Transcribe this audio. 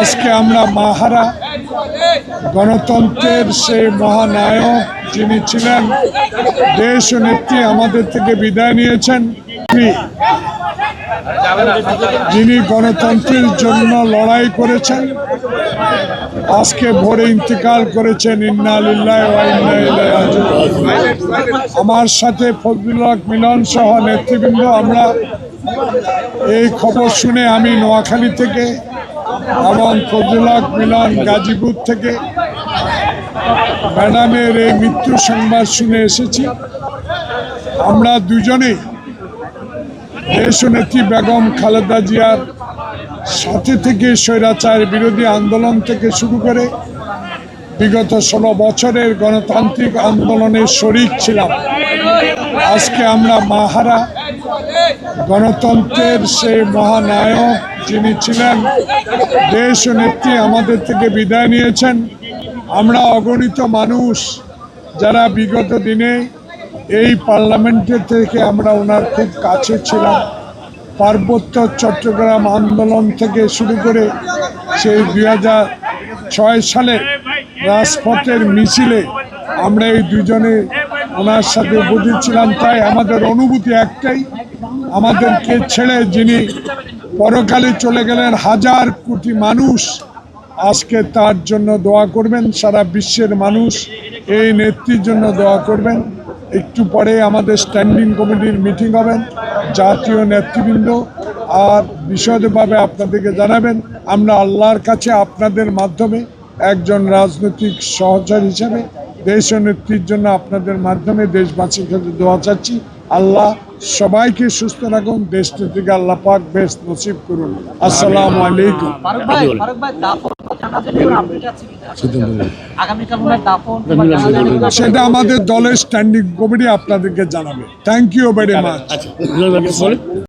আজকে আমরা মাহারা গণতন্ত্রের সেই মহানায়ক যিনি ছিলেন দেশ ও নেত্রী আমাদের থেকে বিদায় নিয়েছেন যিনি গণতন্ত্রের জন্য লড়াই করেছেন, আজকে ভোরে ইন্তেকাল করেছেন। আমার সাথে ফজলুল হক মিলন সহ নেতৃবৃন্দ, আমরা এই খবর শুনে আমি নোয়াখালী থেকে এবং ফজলুল মিলন গাজীপুর থেকে ম্যাডামের এই মৃত্যু সংবাদ শুনে এসেছি। আমরা দুজনেই দেশনেত্রী বেগম খালেদা জিয়ার সাথে থেকে স্বৈরাচার বিরোধী আন্দোলন থেকে শুরু করে বিগত ষোলো বছরের গণতান্ত্রিক আন্দোলনের শরিক ছিলাম। আজকে আমরা মাহারা গণতন্ত্রের সেই মহানায়ক যিনি ছিলেন, দেশ ও নেত্রী আমাদের থেকে বিদায় নিয়েছেন। আমরা অগণিত মানুষ যারা বিগত দিনে এই পার্লামেন্টের থেকে আমরা ওনার খুব কাছে ছিলাম। পার্বত্য চট্টগ্রাম আন্দোলন থেকে শুরু করে সেই দুই ছয় সালে রাজপথের মিছিলে আমরা এই দুজনে ওনার সাথে উপস্থিত ছিলাম, তাই আমাদের অনুভূতি একটাই, আমাদেরকে ছেড়ে যিনি পরকালে চলে গেলেন, হাজার কোটি মানুষ আজকে তার জন্য দোয়া করবেন, সারা বিশ্বের মানুষ এই নেত্রীর জন্য দোয়া করবেন। একটু পরে আমাদের স্ট্যান্ডিং কমিটির মিটিং হবেন জাতীয় নেতৃবৃন্দ, আর বিশদভাবে আপনাদেরকে জানাবেন, আমরা আল্লাহর কাছে আপনাদের মাধ্যমে একজন রাজনৈতিক সহচর হিসেবে দেশ ও নেত্রীর জন্য আপনাদের মাধ্যমে দেশবাসীর কাছে দোয়া চাচ্ছি। আল্লাহ সবাইকে সুস্থ রাখুন দেশ নেত্রীকে আল্লাহ পাক বেশ নসিব করুন। আসসালাম আলাইকুম। সেটা আমাদের দলের স্ট্যান্ডিং কমিটি আপনাদেরকে জানাবে। Thank you very much